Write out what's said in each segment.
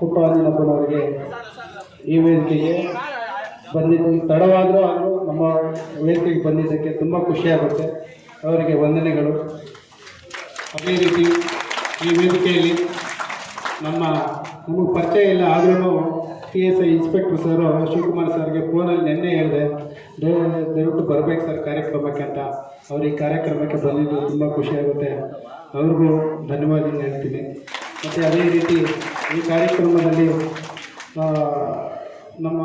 ಪುಟ್ಟರಾಜನಪ್ಪನವರಿಗೆ ಈ ವೇದಿಕೆಗೆ ಬಂದಿದ್ದು ತಡವಾದರೂ ಆದರೂ ನಮ್ಮ ವೇದಿಕೆಗೆ ಬಂದಿದ್ದಕ್ಕೆ ತುಂಬ ಖುಷಿಯಾಗುತ್ತೆ. ಅವರಿಗೆ ವಂದನೆಗಳು. ಅದೇ ರೀತಿ ಈ ವೇದಿಕೆಯಲ್ಲಿ ನಮ್ಮ ನಮಗೆ ಪರಿಚಯ ಇಲ್ಲ, ಆದ್ರೂ T S I inspector sir Shivakumar ಸರ್ಗೆ ಫೋನಲ್ಲಿ ನಿನ್ನೆ ಹೇಳಿದೆ, ದಯ- ದಯವಿಟ್ಟು ಬರಬೇಕು ಸರ್ ಕಾರ್ಯಕ್ರಮಕ್ಕೆ ಅಂತ. ಅವ್ರು ಈ ಕಾರ್ಯಕ್ರಮಕ್ಕೆ ಬಂದಿದ್ದು ತುಂಬ ಖುಷಿಯಾಗುತ್ತೆ. ಅವ್ರಿಗೂ ಧನ್ಯವಾದ ಹೇಳ್ತೀನಿ. ಮತ್ತು ಅದೇ ರೀತಿ ಈ ಕಾರ್ಯಕ್ರಮದಲ್ಲಿ ನಮ್ಮ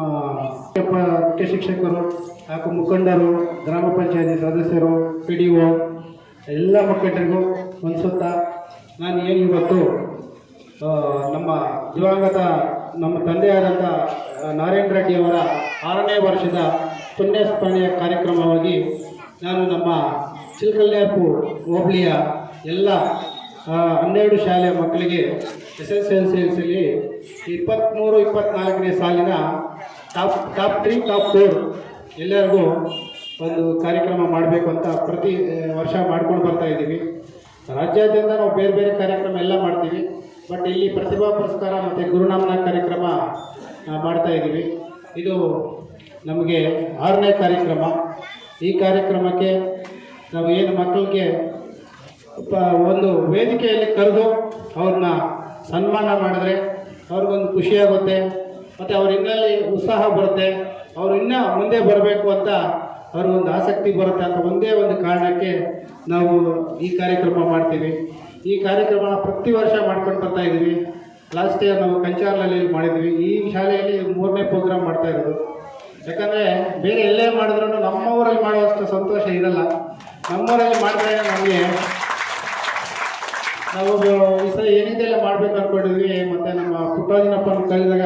ಮುಖ್ಯ ಶಿಕ್ಷಕರು ಹಾಗೂ ಮುಖಂಡರು, ಗ್ರಾಮ ಪಂಚಾಯತಿ ಸದಸ್ಯರು ಪಿ ಡಿ ಒ ಎಲ್ಲ ಮುಖಂಡರಿಗೂ ಅನಿಸುತ್ತಾ ನಾನು ಏನು ಇವತ್ತು ನಮ್ಮ ದಿವಂಗತ, ನಮ್ಮ ತಂದೆಯಾದಂಥ ನಾರಾಯಣ ರೆಡ್ಡಿ ಅವರ ಆರನೇ ವರ್ಷದ ಪುಣ್ಯ ಸ್ಮರಣೆಯ ಕಾರ್ಯಕ್ರಮವಾಗಿ ನಾನು ನಮ್ಮ ಚಿಲ್ಕಲ್ಯಾಪು ಹೋಬಳಿಯ ಎಲ್ಲ ಹನ್ನೆರಡು ಶಾಲೆಯ ಮಕ್ಕಳಿಗೆ S S L C L ಸಿಲಿ ಇಪ್ಪತ್ತ್ಮೂರು ಇಪ್ಪತ್ತ್ನಾಲ್ಕನೇ ಸಾಲಿನ top top three, top four ಎಲ್ಲರಿಗೂ ಒಂದು ಕಾರ್ಯಕ್ರಮ ಮಾಡಬೇಕು ಅಂತ ಪ್ರತಿ ವರ್ಷ ಮಾಡ್ಕೊಂಡು ಬರ್ತಾ ಇದ್ದೀವಿ. ರಾಜ್ಯಾದ್ಯಂತ ನಾವು ಬೇರೆ ಬೇರೆ ಕಾರ್ಯಕ್ರಮ ಎಲ್ಲ ಮಾಡ್ತೀವಿ. ಬಟ್ ಇಲ್ಲಿ ಪ್ರತಿಭಾ ಪುರಸ್ಕಾರ ಮತ್ತು ಗುರುನಾಮನ ಕಾರ್ಯಕ್ರಮ ಮಾಡ್ತಾ ಇದ್ದೀವಿ. ಇದು ನಮಗೆ ಆರನೇ ಕಾರ್ಯಕ್ರಮ. ಈ ಕಾರ್ಯಕ್ರಮಕ್ಕೆ ನಾವು ಏನು ಮಕ್ಕಳಿಗೆ ಒಂದು ವೇದಿಕೆಯಲ್ಲಿ ಕರೆದು ಅವ್ರನ್ನ ಸನ್ಮಾನ ಮಾಡಿದ್ರೆ ಅವ್ರಿಗೊಂದು ಖುಷಿಯಾಗುತ್ತೆ ಮತ್ತು ಅವ್ರ ಇನ್ನಲ್ಲಿ ಉತ್ಸಾಹ ಬರುತ್ತೆ. ಅವ್ರು ಇನ್ನೂ ಮುಂದೆ ಬರಬೇಕು ಅಂತ ಅವ್ರಿಗೊಂದು ಆಸಕ್ತಿ ಬರುತ್ತೆ ಅಂತ ಒಂದೇ ಒಂದು ಕಾರಣಕ್ಕೆ ನಾವು ಈ ಕಾರ್ಯಕ್ರಮ ಮಾಡ್ತೀವಿ. ಈ ಕಾರ್ಯಕ್ರಮ ಪ್ರತಿ ವರ್ಷ ಮಾಡ್ಕೊಂಡು ಬರ್ತಾ ಇದ್ದೀವಿ. ಲಾಸ್ಟ್ ಇಯರ್ ನಾವು ಕಂಚಾರ್ಲಲ್ಲಿ ಮಾಡಿದ್ವಿ. ಈ ಶಾಲೆಯಲ್ಲಿ ಮೂರನೇ ಪ್ರೋಗ್ರಾಮ್ ಮಾಡ್ತಾ ಇರೋದು. ಯಾಕಂದರೆ ಬೇರೆ ಎಲ್ಲೇ ಮಾಡಿದ್ರು ನಮ್ಮ ಊರಲ್ಲಿ ಮಾಡುವಷ್ಟು ಸಂತೋಷ ಇರಲ್ಲ. ನಮ್ಮೂರಲ್ಲಿ ಮಾಡಿದ್ರೆ ನಮಗೆ ನಾವು ಈ ಸಲ ಏನಿದೆಲ್ಲ ಮಾಡ್ಬೇಕು ಅನ್ಕೊಂಡಿದ್ವಿ, ಮತ್ತೆ ನಮ್ಮ ಪುಟ್ಟರಾಜನಪ್ಪನ ಕರೆದಾಗ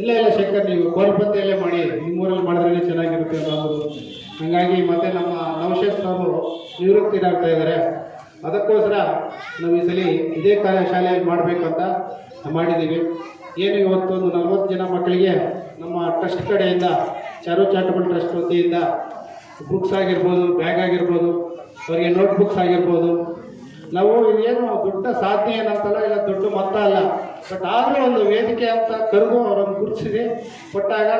ಇಲ್ಲ ಇಲ್ಲ ಶಂಕರ್, ನೀವು ಕೋಲ್ಪತ್ತೆಯಲ್ಲೇ ಮಾಡಿ ನಿಮ್ಮೂರಲ್ಲಿ ಮಾಡಿದ್ರೆ ಚೆನ್ನಾಗಿರುತ್ತೆ ಅಂತ ಹಂಗಾಗಿ ಹಾಗಾಗಿ ಮತ್ತೆ ನಮ್ಮ ನವಶೇಖ್ ಅವರು ನಿವೃತ್ತಿರಾಗ್ತಾ ಇದ್ದಾರೆ. ಅದಕ್ಕೋಸ್ಕರ ನಾವು ಈ ಸಲ ಇದೇ ಕಾರ್ಯಶಾಲೆಯಲ್ಲಿ ಶಾಲೆಯಲ್ಲಿ ಮಾಡಬೇಕಂತ ಮಾಡಿದ್ದೀವಿ. ಏನು ಇವತ್ತು ಒಂದು ನಲ್ವತ್ತು ಜನ ಮಕ್ಕಳಿಗೆ ನಮ್ಮ ಟ್ರಸ್ಟ್ ಕಡೆಯಿಂದ, ಚಾರು ಚಾರಿಟಬಲ್ ಟ್ರಸ್ಟ್ ವತಿಯಿಂದ ಬುಕ್ಸ್ ಆಗಿರ್ಬೋದು, ಬ್ಯಾಗ್ ಆಗಿರ್ಬೋದು, ಅವರಿಗೆ ನೋಟ್ಬುಕ್ಸ್ ಆಗಿರ್ಬೋದು ನಾವು ಇದೇನು ದೊಡ್ಡ ಸಾಧನೆ ಏನಂತಲ್ಲ, ಇಲ್ಲ ದೊಡ್ಡ ಮೊತ್ತ ಅಲ್ಲ. ಬಟ್ ಆದರೂ ಒಂದು ವೇದಿಕೆ ಅಂತ ಕರೆದು ಅವರನ್ನು ಗುರುತಿಸಿದೆ. ಕೊಟ್ಟಾಗ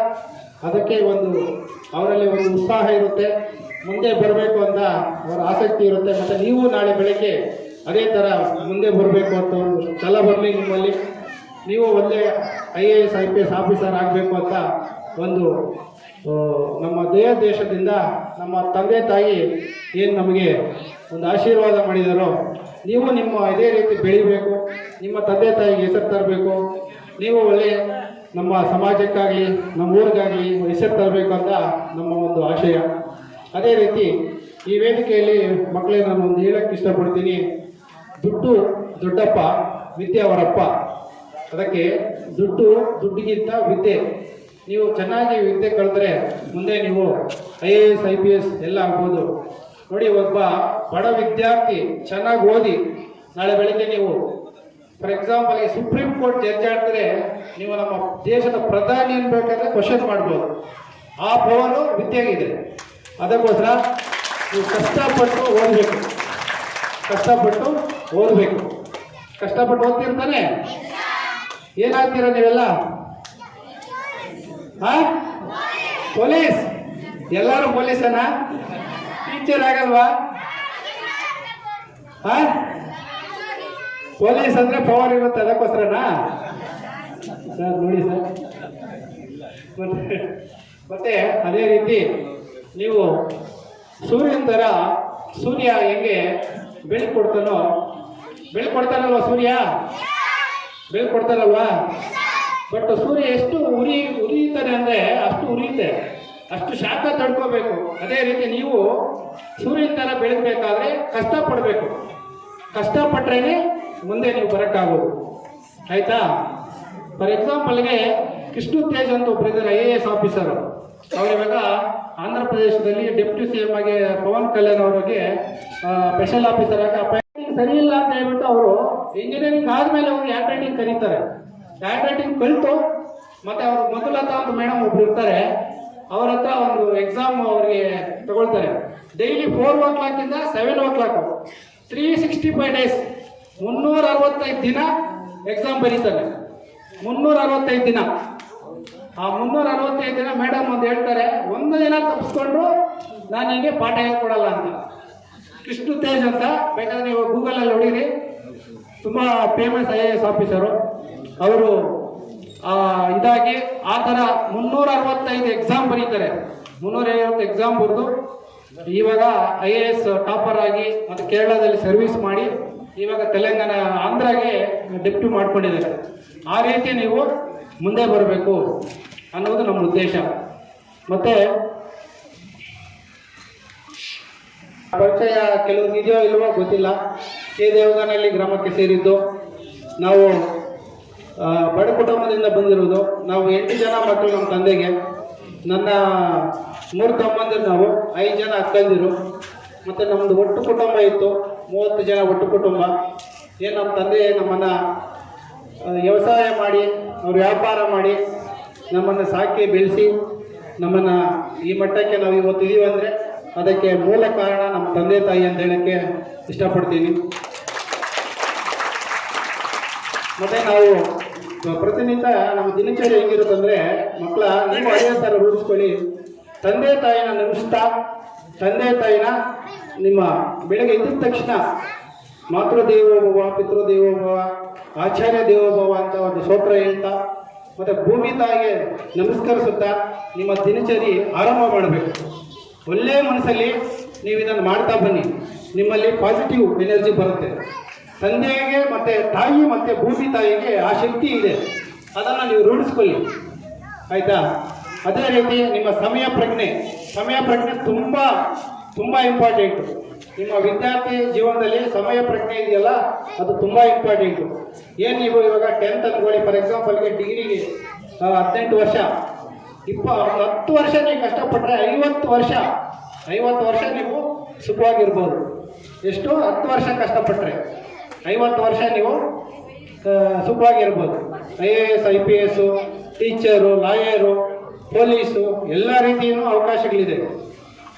ಅದಕ್ಕೆ ಒಂದು, ಅವರಲ್ಲಿ ಒಂದು ಉತ್ಸಾಹ ಇರುತ್ತೆ. ಮುಂದೆ ಬರಬೇಕು ಅಂತ ಅವರ ಆಸಕ್ತಿ ಇರುತ್ತೆ. ಮತ್ತು ನೀವು ನಾಳೆ ಬೆಳಗ್ಗೆ ಅದೇ ಥರ ಮುಂದೆ ಬರಬೇಕು ಅಂತ ಒಂದು ಛಲ ಬರಲಿ ನಿಮ್ಮಲ್ಲಿ. ನೀವು ಒಳ್ಳೆ I A S I P S officer ಆಗಬೇಕು ಅಂತ ಒಂದು ನಮ್ಮ ದೇಹ ದೇಶದಿಂದ ನಮ್ಮ ತಂದೆ ತಾಯಿ ಏನು ನಮಗೆ ಒಂದು ಆಶೀರ್ವಾದ ಮಾಡಿದರೋ, ನೀವು ನಿಮ್ಮ ಇದೇ ರೀತಿ ಬೆಳಿಬೇಕು, ನಿಮ್ಮ ತಂದೆ ತಾಯಿಗೆ ಹೆಸರು ತರಬೇಕು, ನೀವು ಒಳ್ಳೆ ನಮ್ಮ ಸಮಾಜಕ್ಕಾಗಲಿ, ನಮ್ಮ ಊರಿಗಾಗಲಿ ಹೆಸರು ತರಬೇಕು ಅಂತ ನಮ್ಮ ಒಂದು ಆಶಯ. ಅದೇ ರೀತಿ ಈ ವೇದಿಕೆಯಲ್ಲಿ ಮಕ್ಕಳೇ, ನಾನು ಒಂದು ಹೇಳಕ್ಕೆ ಇಷ್ಟಪಡ್ತೀನಿ. ದುಡ್ಡು ದೊಡ್ಡಪ್ಪ, ವಿದ್ಯೆ ಅವರಪ್ಪ. ಅದಕ್ಕೆ ದುಡ್ಡು, ದುಡ್ಡಿಗಿಂತ ವಿದ್ಯೆ. ನೀವು ಚೆನ್ನಾಗಿ ವಿದ್ಯೆ ಕಳೆದ್ರೆ ಮುಂದೆ ನೀವು I A S, I P S ಎಲ್ಲ ಆಗ್ಬೋದು. ನೋಡಿ, ಒಬ್ಬ ಬಡ ವಿದ್ಯಾರ್ಥಿ ಚೆನ್ನಾಗಿ ಓದಿ, ನಾಳೆ ಬೆಳಿಗ್ಗೆ ನೀವು ಫಾರ್ ಎಕ್ಸಾಂಪಲ್ ಈ ಸುಪ್ರೀಂ ಕೋರ್ಟ್ ಜಡ್ಜ್ ನೀವು ನಮ್ಮ ದೇಶದ ಪ್ರಧಾನಿ ಅನ್ಬೇಕಾದ್ರೆ ಕ್ವಶನ್ ಮಾಡ್ಬೋದು. ಆ ಪವರು ವಿದ್ಯೆಗಿದೆ. ಅದಕ್ಕೋಸ್ಕರ ನೀವು ಕಷ್ಟಪಟ್ಟು ಓದಬೇಕು. ಕಷ್ಟಪಟ್ಟು ಓದಬೇಕು. ಕಷ್ಟಪಟ್ಟು ಓದ್ತಿರ್ತಾನೆ. ಏನಾಗ್ತೀರ ನೀವೆಲ್ಲ? ಹಾ? ಪೊಲೀಸ್? ಎಲ್ಲರೂ ಪೊಲೀಸನ? ಟೀಚರ್ ಆಗಲ್ವಾ? ಹಾ? ಪೊಲೀಸ್ ಅಂದ್ರೆ ಪವರ್ ಇರುತ್ತೆ ಅದಕ್ಕೋಸ್ಕರನಾ? ಸರ್, ನೋಡಿ ಸರ್. ಮತ್ತೆ ಅದೇ ರೀತಿ ನೀವು ಸೂರ್ಯನ ಥರ ಸೂರ್ಯ ಹೆಂಗೆ ಬೆಳಕು ಕೊಡ್ತಾನೋ ಬೆಳಕು ಕೊಡ್ತಾನಲ್ವಾ ಸೂರ್ಯ? ಬೆಳಕು ಕೊಡ್ತಾನಲ್ವಾ? ಬಟ್ ಸೂರ್ಯ ಎಷ್ಟು ಉರಿ ಉರಿತಾನೆ ಅಂದರೆ ಅಷ್ಟು ಉರಿಯುತ್ತೆ. ಅಷ್ಟು ಶಾಖ ತಡ್ಕೋಬೇಕು. ಅದೇ ರೀತಿ ನೀವು ಸೂರ್ಯನ ಥರ ಬೆಳಗಬೇಕಾದ್ರೆ ಕಷ್ಟಪಡಬೇಕು ಕಷ್ಟಪಟ್ರೇನೆ ಮುಂದೆ ನೀವು ಬರೋಕ್ಕಾಗೋದು. ಆಯಿತಾ? ಫಾರ್ ಎಕ್ಸಾಂಪಲ್ಗೆ ಕೃಷ್ಣ ತೇಜ್ ಅಂತ ಒಬ್ಬರಿದ್ದಾರೆ ಐ ಎ ಎಸ್ ಆಫೀಸರ್ ಅವ್ರು ಇವಾಗ ಆಂಧ್ರ ಪ್ರದೇಶದಲ್ಲಿ ಡೆಪ್ಯೂಟಿ ಸಿ ಎಂ ಆಗಿ ಪವನ್ ಕಲ್ಯಾಣ್ ಅವರಿಗೆ ಸ್ಪೆಷಲ್ ಆಫೀಸರ್ ಆಗಿ ಸರಿ ಇಲ್ಲ ಅಂತ ಹೇಳ್ಬಿಟ್ಟು ಅವರು ಇಂಜಿನಿಯರಿಂಗ್ ಆದಮೇಲೆ ಅವರು ಹ್ಯಾಂಡ್ ರೈಟಿಂಗ್ ಕರೀತಾರೆ? ಹ್ಯಾಂಡ್ ರೈಟಿಂಗ್ ಕಲಿತು, ಮತ್ತೆ ಅವರು ಮಧುಲತಾ ಅಂತ ಮೇಡಮ್ ಒಬ್ರು ಇರ್ತಾರೆ, ಅವ್ರ ಹತ್ರ ಒಂದು ಎಕ್ಸಾಮ್ ಅವರಿಗೆ ತಗೊಳ್ತಾರೆ. ಡೈಲಿ ಫೋರ್ ಓ ಕ್ಲಾಕಿಂದ seven o'clock three sixty five days ಮುನ್ನೂರ ಅರವತ್ತೈದು ದಿನ ಎಕ್ಸಾಮ್ ಬರೀತಾರೆ. ಮುನ್ನೂರ ಅರವತ್ತೈದು ದಿನ. ಆ ಮುನ್ನೂರ ಅರವತ್ತೈದು ದಿನ ಮೇಡಮ್ ಒಂದು ಹೇಳ್ತಾರೆ, ಒಂದು ದಿನ ತಪ್ಪಿಸ್ಕೊಂಡ್ರು ನಾನು ನಿಮಗೆ ಪಾಠ ಹೇಳ್ಕೊಡಲ್ಲ ಅಂತ. ಕೃಷ್ಣ ತೇಜ್ ಅಂತ, ಬೇಕಾದ್ರೆ ನೀವು ಗೂಗಲಲ್ಲಿ ಹೊಡೀರಿ ತುಂಬ famous I A S officer ಅವರು ಇದಾಗಿ ಆ ಥರ ಮುನ್ನೂರ ಅರವತ್ತೈದು ಎಕ್ಸಾಮ್ ಬರೀತಾರೆ. ಮುನ್ನೂರ ಐವತ್ತು ಎಕ್ಸಾಮ್ ಬರೆದು ಇವಾಗ ಐ ಎ ಎಸ್ ಟಾಪರ್ ಆಗಿ ಮತ್ತು ಕೇರಳದಲ್ಲಿ ಸರ್ವಿಸ್ ಮಾಡಿ ಇವಾಗ ತೆಲಂಗಾಣ, ಆಂಧ್ರಾಗೆ ಡೆಪ್ಟಿ ಮಾಡ್ಕೊಂಡಿದ್ದಾರೆ. ಆ ರೀತಿ ನೀವು ಮುಂದೆ ಬರಬೇಕು ಅನ್ನೋದು ನಮ್ಮ ಉದ್ದೇಶ. ಮತ್ತು ಪರಿಚಯ ಕೆಲವು ಇದೆಯೋ ಇಲ್ವೋ ಗೊತ್ತಿಲ್ಲ. ಕೆ ದೇವಗಾನಲ್ಲಿ ಗ್ರಾಮಕ್ಕೆ ಸೇರಿದ್ದು ನಾವು ಬಡ ಕುಟುಂಬದಿಂದ ಬಂದಿರೋದು ನಾವು ಎಂಟು ಜನ ಮಕ್ಕಳು ನಮ್ಮ ತಂದೆಗೆ. ನನ್ನ ಮೂರು ತಮ್ಮಂದಿರು ನಾವು, ಐದು ಜನ ಅಕ್ಕಂದಿರು. ಮತ್ತು ನಮ್ಮದು ಒಟ್ಟು ಕುಟುಂಬ ಇತ್ತು. ಮೂವತ್ತು ಜನ ಒಟ್ಟು ಕುಟುಂಬ. ಏನು ನಮ್ಮ ತಂದೆ ನಮ್ಮನ್ನು ವ್ಯವಸಾಯ ಮಾಡಿ, ಅವ್ರು ವ್ಯಾಪಾರ ಮಾಡಿ, ನಮ್ಮನ್ನು ಸಾಕಿ ಬೆಳೆಸಿ, ನಮ್ಮನ್ನು ಈ ಮಟ್ಟಕ್ಕೆ ನಾವು ಇವತ್ತು ಇದೀವಂದರೆ ಅದಕ್ಕೆ ಮೂಲ ಕಾರಣ ನಮ್ಮ ತಂದೆ ತಾಯಿ ಅಂತ ಹೇಳೋಕ್ಕೆ ಇಷ್ಟಪಡ್ತೀನಿ. ಮತ್ತೆ ನಾವು ಪ್ರತಿನಿತ್ಯ ನಮ್ಮ ದಿನಚರಿ ಹೆಂಗಿರುತ್ತಂದ್ರೆ ಮಕ್ಕಳ ನೀವು ಅದೇ ಥರ ರೂಢಿಸ್ಕೊಳ್ಳಿ. ತಂದೆ ತಾಯಿನ ನೆನೆಸ್ತಾ ತಂದೆ ತಾಯಿನ ನಿಮ್ಮ ಬೆಳಗ್ಗೆ ಎದ್ದ ತಕ್ಷಣ ಮಾತೃದೇವೋಭವ ಪಿತೃದೇವೋಭವ ಆಚಾರ್ಯ ದೇವೋಭವ ಅಂತ ಒಂದು ಸ್ತೋತ್ರ ಹೇಳ್ತಾ, ಮತ್ತೆ ಭೂಮಿ ತಾಯಿಗೆ ನಮಸ್ಕರಿಸುತ್ತಾ ನಿಮ್ಮ ದಿನಚರಿ ಆರಂಭ ಮಾಡಬೇಕು. ಒಳ್ಳೆಯ ಮನಸ್ಸಲ್ಲಿ ನೀವು ಇದನ್ನು ಮಾಡ್ತಾ ಬನ್ನಿ. ನಿಮ್ಮಲ್ಲಿ ಪಾಸಿಟಿವ್ ಎನರ್ಜಿ ಬರುತ್ತೆ. ತಂದೆಗೆ ಮತ್ತೆ ತಾಯಿ ಮತ್ತೆ ಭೂಮಿ ತಾಯಿಗೆ ಆ ಶಕ್ತಿ ಇದೆ. ಅದನ್ನು ನೀವು ರೂಢಿಸ್ಕೊಳ್ಳಿ. ಆಯ್ತಾ? ಅದೇ ರೀತಿ ನಿಮ್ಮ ಸಮಯ ಪ್ರಜ್ಞೆ. ಸಮಯ ಪ್ರಜ್ಞೆ ತುಂಬ ತುಂಬ ಇಂಪಾರ್ಟೆಂಟು ನಿಮ್ಮ ವಿದ್ಯಾರ್ಥಿ ಜೀವನದಲ್ಲಿ ಸಮಯ ಪ್ರಜ್ಞೆ ಇದೆಯಲ್ಲ, ಅದು ತುಂಬ ಇಂಪಾರ್ಟೆಂಟು ಏನು ನೀವು ಇವಾಗ ಟೆಂತ್ ಅಂದ್ಕೊಳ್ಳಿ ಫಾರ್ ಎಕ್ಸಾಂಪಲ್ಗೆ ಡಿಗ್ರಿಗೆ ಹದಿನೆಂಟು ವರ್ಷ. ಇಪ್ಪ ಹತ್ತು ವರ್ಷ ನೀವು ಕಷ್ಟಪಟ್ಟರೆ ಐವತ್ತು ವರ್ಷ. ಐವತ್ತು ವರ್ಷ ನೀವು ಸುಖವಾಗಿರ್ಬೋದು. ಎಷ್ಟು? ಹತ್ತು ವರ್ಷ ಕಷ್ಟಪಟ್ಟರೆ ಐವತ್ತು ವರ್ಷ ನೀವು ಸುಖವಾಗಿರ್ಬೋದು I A S, I P S teacher, lawyer, police, ಎಲ್ಲ ರೀತಿಯೂ ಅವಕಾಶಗಳಿದೆ.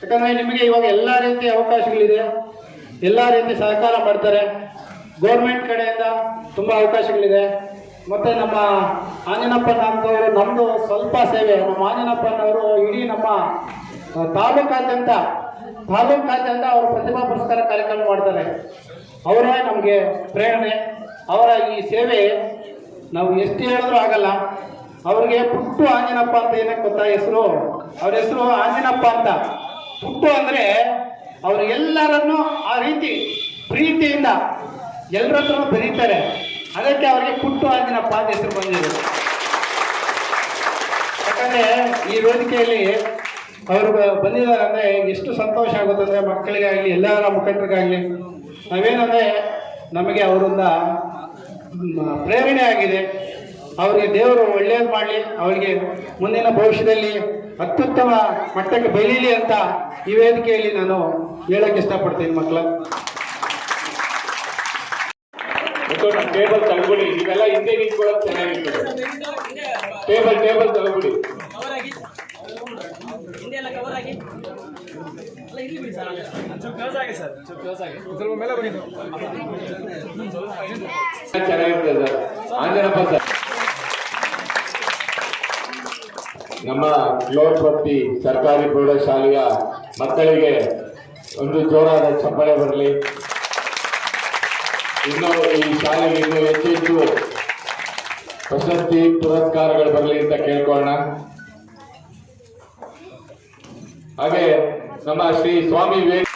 ಯಾಕಂದರೆ ನಿಮಗೆ ಇವಾಗ ಎಲ್ಲ ರೀತಿಯ ಅವಕಾಶಗಳಿದೆ. ಎಲ್ಲ ರೀತಿ ಸಹಕಾರ ಮಾಡ್ತಾರೆ. ಗೌರ್ಮೆಂಟ್ ಕಡೆಯಿಂದ ತುಂಬ ಅವಕಾಶಗಳಿದೆ. ಮತ್ತು ನಮ್ಮ ಆಂಜನಪ್ಪನ ಅಂತವರು ನಮ್ಮದು ಸ್ವಲ್ಪ ಸೇವೆ. ನಮ್ಮ ಆಂಜನಪ್ಪನವರು ಇಡೀ ನಮ್ಮ ತಾಲೂಕಾದ್ಯಂತ ತಾಲೂಕಾದ್ಯಂತ ಅವರು ಪ್ರತಿಭಾ ಪುರಸ್ಕಾರ ಕಾರ್ಯಕ್ರಮ ಮಾಡ್ತಾರೆ. ಅವರೇ ನಮಗೆ ಪ್ರೇರಣೆ. ಅವರ ಈ ಸೇವೆ ನಾವು ಎಷ್ಟು ಹೇಳಿದ್ರೂ ಆಗಲ್ಲ. ಅವ್ರಿಗೆ ಪುಟ್ಟು ಆಂಜನಪ್ಪ ಅಂತ ಏನಕ್ಕೆ ಗೊತ್ತಾ ಹೆಸರು? ಅವ್ರ ಹೆಸರು ಆಂಜನಪ್ಪ ಅಂತ. ಪುಟ್ಟು ಅಂದರೆ ಅವರು ಎಲ್ಲರನ್ನು ಆ ರೀತಿ ಪ್ರೀತಿಯಿಂದ ಎಲ್ಲರ ಬೆರೀತಾರೆ. ಅದಕ್ಕೆ ಅವರಿಗೆ ಪುಟ್ಟು ಆಂಜನಪ್ಪ ಅಂತ ಹೆಸರು ಬಂದಿದೆ. ಯಾಕಂದರೆ ಈ ವೇದಿಕೆಯಲ್ಲಿ ಅವರು ಬಂದಿದ್ದಾರೆ ಅಂದರೆ ಎಷ್ಟು ಸಂತೋಷ ಆಗುತ್ತೆ ಅಂದ್ರೆ ಮಕ್ಕಳಿಗಾಗಲಿ, ಎಲ್ಲರ ಮುಖಂಡರಿಗಾಗಲಿ ನಾವೇನಂದ್ರೆ ನಮಗೆ ಅವರಿಂದ ಪ್ರೇರಣೆ ಆಗಿದೆ. ಅವರಿಗೆ ದೇವರು ಒಳ್ಳೇದು ಮಾಡಲಿ ಅವರಿಗೆ ಮುಂದಿನ ಭವಿಷ್ಯದಲ್ಲಿ ಅತ್ಯುತ್ತಮ ಮಟ್ಟಕ್ಕೆ ಬೆಳೀಲಿ ಅಂತ ಈ ವೇದಿಕೆಯಲ್ಲಿ ನಾನು ಹೇಳಕ್ಕೆ ಇಷ್ಟಪಡ್ತೀನಿ ಮಕ್ಕಳ ಟೇಬಲ್ ತಲುಬಿಡಿ ನೀವೆಲ್ಲ ಹಿಂದೆ ನಿಂತ್ಕೊಳ್ಳೋದು ಚೆನ್ನಾಗಿರ್ತದೆ. ಟೇಬಲ್ ಟೇಬಲ್ ತಳ್ಕೊಳ್ಳಿ ಚೆನ್ನಾಗಿರ್ತದೆ ಆಂಜನಪ್ಪ ಸರ್ ನಮ್ಮ ಕ್ಲೋರ್ಪಟ್ಟಿ ಸರ್ಕಾರಿ ಪ್ರೌಢಶಾಲೆಯ ಮಕ್ಕಳಿಗೆ ಒಂದು ಜೋರಾದ ಚಪ್ಪಳೆ ಬರಲಿ. ಇನ್ನು ಈ ಶಾಲೆಗೆ ಇನ್ನೂ ಹೆಚ್ಚು ಹೆಚ್ಚು ಪ್ರಶಸ್ತಿ ಪುರಸ್ಕಾರಗಳು ಬರಲಿ ಅಂತ ಕೇಳ್ಕೊಳ್ಳೋಣ. ಹಾಗೆ ನಮ್ಮ ಶ್ರೀ ಸ್ವಾಮಿ ವಿವೇಕ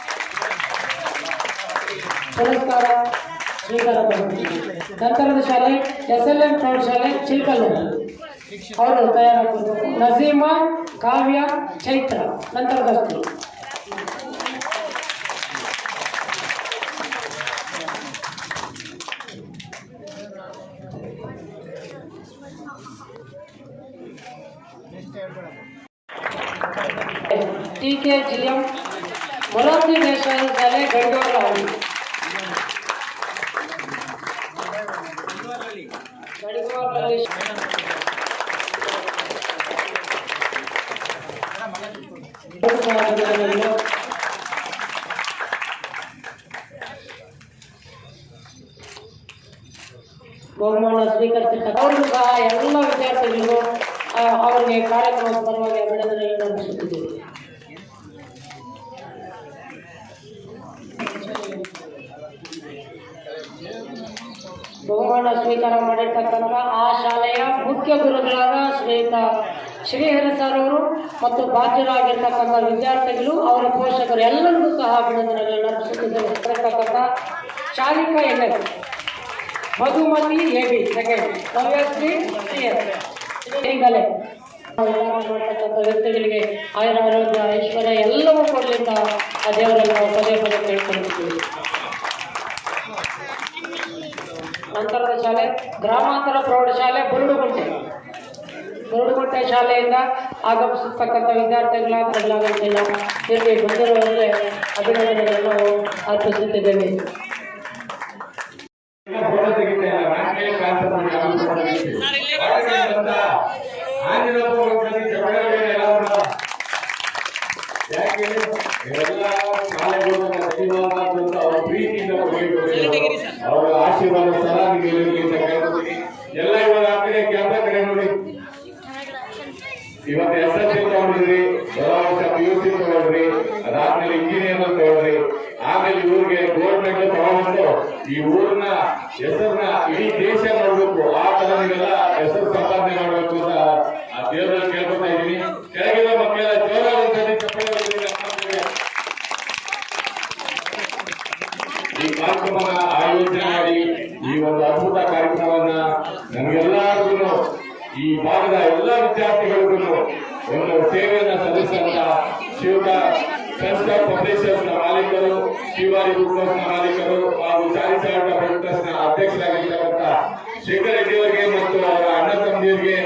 ಪುರಸ್ಕಾರ ಸ್ವೀಕಾರ ಮಾಡುತ್ತೀವಿ ನಂತರದ ಶಾಲೆ ಎಸ್ ಎಲ್ ಎಂ ಪ್ರೌಢಶಾಲೆ ಚಿಲ್ಕಲ್ಲೂರು. ಅವರು ತಯಾರಾಗಬೇಕು Naseema Kavya Chaitra. ನಂತರದಷ್ಟು. T K G M Morarji Desai ಶಾಲೆ ಗಡಿಗೌಡ ಗಡಿಗೌಡರಲ್ಲಿ ಬಹುಮಾನ ಸ್ವೀಕಾರ ಸ್ವೀಕರಿಸಿರ್ತಾರೆ ಅವ್ರಿಗೂ ಸಹ ಎಲ್ಲ ವಿದ್ಯಾರ್ಥಿಗಳಿಗೂ ಆ, ಅವರಿಗೆ ಕಾರ್ಯಕ್ರಮದ ಪರವಾಗಿ ಅಭಿನಂದನೆಗಳನ್ನು ಅರ್ಪಿಸುತ್ತಿದ್ದೇವೆ. ಬಹುಮಾನ ಸ್ವೀಕಾರ ಮಾಡಿರ್ತಕ್ಕಂಥ ಆ ಶಾಲೆಯ ಮುಖ್ಯ ಗುರುಗಳಾದ ಶ್ರೀಯುತ ಶ್ರೀಹರಿ ಸರ್ ಅವರು ಮತ್ತು ಬಾಧ್ಯರಾಗಿರ್ತಕ್ಕಂಥ ವಿದ್ಯಾರ್ಥಿಗಳು, ಅವರ ಪೋಷಕರು ಎಲ್ಲರಿಗೂ ಸಹ ಅಭಿನಂದನೆಗಳನ್ನು ಅರ್ಪಿಸುತ್ತಿದ್ದೇವೆ. ಶಾಲಿಕ ಎಣ್ಣೆ Madhumati A B second Navyashree C ಈಗಲೇ ಮಾಡ್ತಕ್ಕಂಥ ವ್ಯಕ್ತಿಗಳಿಗೆ ಆಯುರ ಆರೋಗ್ಯ ಐಶ್ವರ್ಯ ಎಲ್ಲವೂ ಕೊಡಲಿಂದ ಆ ದೇವರಲ್ಲಿ ನಾವು ಪದೇ ಪದೇ ಕೇಳ್ಕೊಂಡಿದ್ದೀವಿ. ನಂತರದ ಶಾಲೆ, ಗ್ರಾಮಾಂತರ ಪ್ರೌಢಶಾಲೆ, ಬುರುಡುಗುಂಟೆ. ಬುರುಡುಗುಂಟೆ ಶಾಲೆಯಿಂದ ಆಗಮಿಸಿರ್ತಕ್ಕಂಥ ವಿದ್ಯಾರ್ಥಿಗಳಾಗಲಿಲ್ಲ ಇಲ್ಲಿ ಬಂದಿರುವವರಿಗೆ ಅಭಿನಂದನೆಗಳನ್ನು ಅರ್ಪಿಸುತ್ತಿದ್ದೇವೆ ಫೋಟೋ ತೆಗಿತಾ ಇಲ್ಲ ನಾನೇ ಕ್ಯಾನ್ಸಲ್ ಮಾಡಿ ಆಮೇಲೆ ಫೋಟೋ ತೆಗಿತೀನಿ. ಆಂಜನೇಯ ಭಗವಂತನಿಗೆ ಜಗಳವೇನೆ ಎಲ್ಲವನ್ನ. ಯಾಕೆ ಎಲ್ಲ ಶಾಲೆಗಳು ಸಚಿವಾಲಯ ಅಂತ ಅವರ ಪ್ರೀತಿಯಿಂದ ಕೊಡಬೇಕು ಅವರ ಆಶೀರ್ವಾದ ಸದಾ ನಿಮಗೆ ಎಲ್ಲ ಇವಾಗ ಕಡೆ ಕ್ಯಾಮ್ರಾ ಕಡೆ ನೋಡಿ. ಇವತ್ತು ಎಸ್ ಎಸ್ ಸಿ ತಗೊಂಡಿದ್ರಿ ಬರೋ ವರ್ಷ ಪಿ ಯು ಸಿ ತಗೊಂಡ್ರಿ ಅದಾದ್ಮೇಲೆ ಇಂಜಿನಿಯರ್ ತಗೊಂಡ್ರಿ. ಆಮೇಲೆ ಇವ್ರಿಗೆ ಗೋಲ್ಡ್ ಮೆಡಲ್ ತಗೊಂಡ್ಬಿಟ್ಟು ಈ ಊರ್ನ ಹೆಸರನ್ನ ಇಡೀ ದೇಶ ನೋಡ್ಬೇಕು. ಆ ತರ ನೀವೆಲ್ಲ ಹೆಸರು ಸಂಪಾದನೆ ಮಾಡ್ಬೇಕು ಅಂತ ಆ ದೇವರಲ್ಲಿ ಕೇಳ್ಕೊತಾ ಇದೀನಿ ಕೆಳಗಿರೋ ಮಕ್ಕಳೆಲ್ಲ ಜೋರಾಗಿ ಒಂದ್ಸತಿ ಚಪ್ಪಾಳೆ ಹೊಡೀರಿ ನಮ್ಮ ಮಕ್ಕಳಿಗೆ. ಈ ಕಾರ್ಯಕ್ರಮನ ಆಯೋಜನೆ ಮಾಡಿ ಈ ಒಂದು ಅದ್ಭುತ ಕಾರ್ಯಕ್ರಮವನ್ನ ನಮಗೆಲ್ಲರಿಗೂ ಈ ಭಾಗದ ಎಲ್ಲ ವಿದ್ಯಾರ್ಥಿಗಳಿಗೂ ಒಂದು ಸೇವೆಯನ್ನ ಸಲ್ಲಿಸುವಂತಹ ಶಿವಕ ಸಂಸ್ಥೆ ಪಬ್ಲಿಷರ್ಸ್ನ ಮಾಲೀಕರು, ಶಿವಾರಿ ನ ಮಾಲೀಕರು ಹಾಗೂ ಚಾರಿಚಾರ್ಡ ಪ್ರೊಡಕ್ಟರ್ಸ್ನ ಅಧ್ಯಕ್ಷರಾಗಿರ್ತಕ್ಕಂಥ ಶೇಖರ್ ರೆಡ್ಡಿ ಅವರಿಗೆ ಮತ್ತು ಅವರ ಅಣ್ಣ ತಂದಿಯರಿಗೆ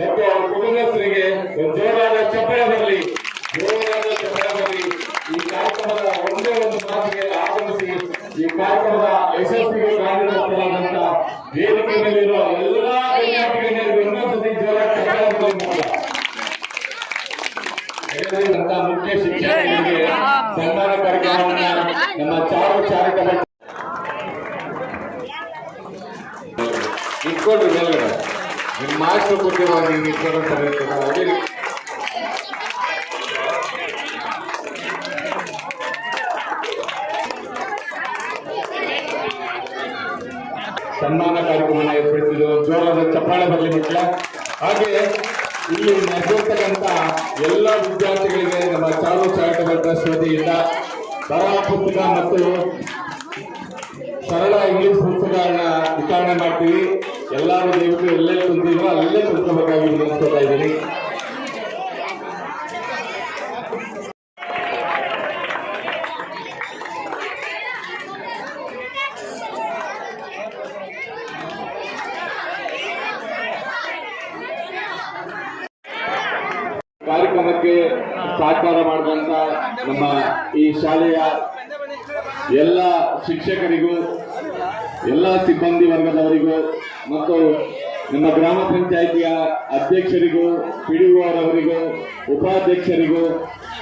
ಮತ್ತು ಅವರ ಕುಟುಂಬಸ್ಥರಿಗೆ ಒಂದು ಜೋರಾದ ಚಪ್ಪಳ ಬರಲಿ, ಜೋರಾದ ಚಪ್ಪಳ ಬರಲಿ. ಈ ಕಾರ್ಯಕ್ರಮದ ಒಂದೇ ಒಂದು ಮಾತಿಗೆ ಆಗಮಿಸಿ, ಈ ಕಾರ್ಯಕ್ರಮದ ಯಶಸ್ವಿಗೆ ಕಾರಣಕರ್ತರಾದಂತ ಮುಖ್ಯ ಶಿಕ್ಷಕರಿಗೆ ಸನ್ಮಾನ ಕಾರ್ಯಕ್ರಮವನ್ನ ನಮ್ಮ ಚಾರು ಮೇಲ್ಗಡೆ. ನಿಮ್ಮ ಮಾಸ್ಟರ್ ಕೊಟ್ಟಿರುವ ನೀವು ಇಟ್ಕೊಂಡು ಸನ್ಮಾನ ಕಾರ್ಯಕ್ರಮನ ಏರ್ಪಡಿಸಿದ್ರು. ಜೋರಾದ ಚಪ್ಪಾಳೆ ಬರಲಿ ಮಕ್ಕಳ. ಹಾಗೆ ಇಲ್ಲಿ ನಡೆದಿರ್ತಕ್ಕಂಥ ಎಲ್ಲ ವಿದ್ಯಾರ್ಥಿಗಳಿಗೆ ನಮ್ಮ ಚಾಲು ಚಾರಿಟಬಲ್ ಟ್ರಸ್ಟ್ ವತಿಯಿಂದ ಸರಳ ಪುಸ್ತಕ ಮತ್ತು ಸರಳ ಇಂಗ್ಲಿಷ್ ಪುಸ್ತಕಗಳನ್ನ ವಿತರಣೆ ಮಾಡ್ತೀವಿ. ಎಲ್ಲರೂ ದಯವಿಟ್ಟು ಎಲ್ಲೇ ಕುಂತಿದ್ರು ಅಲ್ಲೇ ತುಂಬಬೇಕಾಗಿದೆ ಅಂತ ಹೇಳ್ತಾ ಇದ್ದೀನಿ ಕಾರ್ಯಕ್ರಮಕ್ಕೆ ಸಹಕಾರ ಮಾಡಿದಂತ ನಮ್ಮ ಈ ಶಾಲೆಯ ಎಲ್ಲ ಶಿಕ್ಷಕರಿಗೂ, ಎಲ್ಲ ಸಿಬ್ಬಂದಿ ವರ್ಗದವರಿಗೂ, ಮತ್ತು ನಮ್ಮ ಗ್ರಾಮ ಪಂಚಾಯಿತಿಯ ಅಧ್ಯಕ್ಷರಿಗೂ, ಪಿಡಿಒರವರಿಗೂ, ಉಪಾಧ್ಯಕ್ಷರಿಗೂ,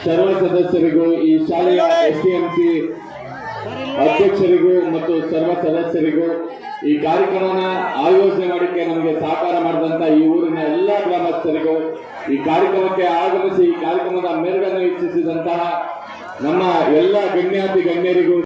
ಸರ್ವ ಸದಸ್ಯರಿಗೂ, ಈ ಶಾಲೆಯ ಎಸ್ ಅಧ್ಯಕ್ಷರಿಗೂ ಮತ್ತು ಸರ್ವ ಸದಸ್ಯರಿಗೂ ಈ ಕಾರ್ಯಕ್ರಮನ ಆಯೋಜನೆ ಮಾಡಲಿಕ್ಕೆ ನಮಗೆ ಸಹಕಾರ ಮಾಡಿದಂತ ಈ ಊರಿನ ಎಲ್ಲ ಗ್ರಾಮಸ್ಥರಿಗೂ ಈ ಕಾರ್ಯಕ್ರಮಕ್ಕೆ ಆಗಮಿಸಿ ಈ ಕಾರ್ಯಕ್ರಮದ ಮೆರುಗನ್ನು ವೀಕ್ಷಿಸಿದಂತಹ ನಮ್ಮ ಎಲ್ಲ ಗಣ್ಯಾತಿ ಗಣ್ಯರಿಗೂ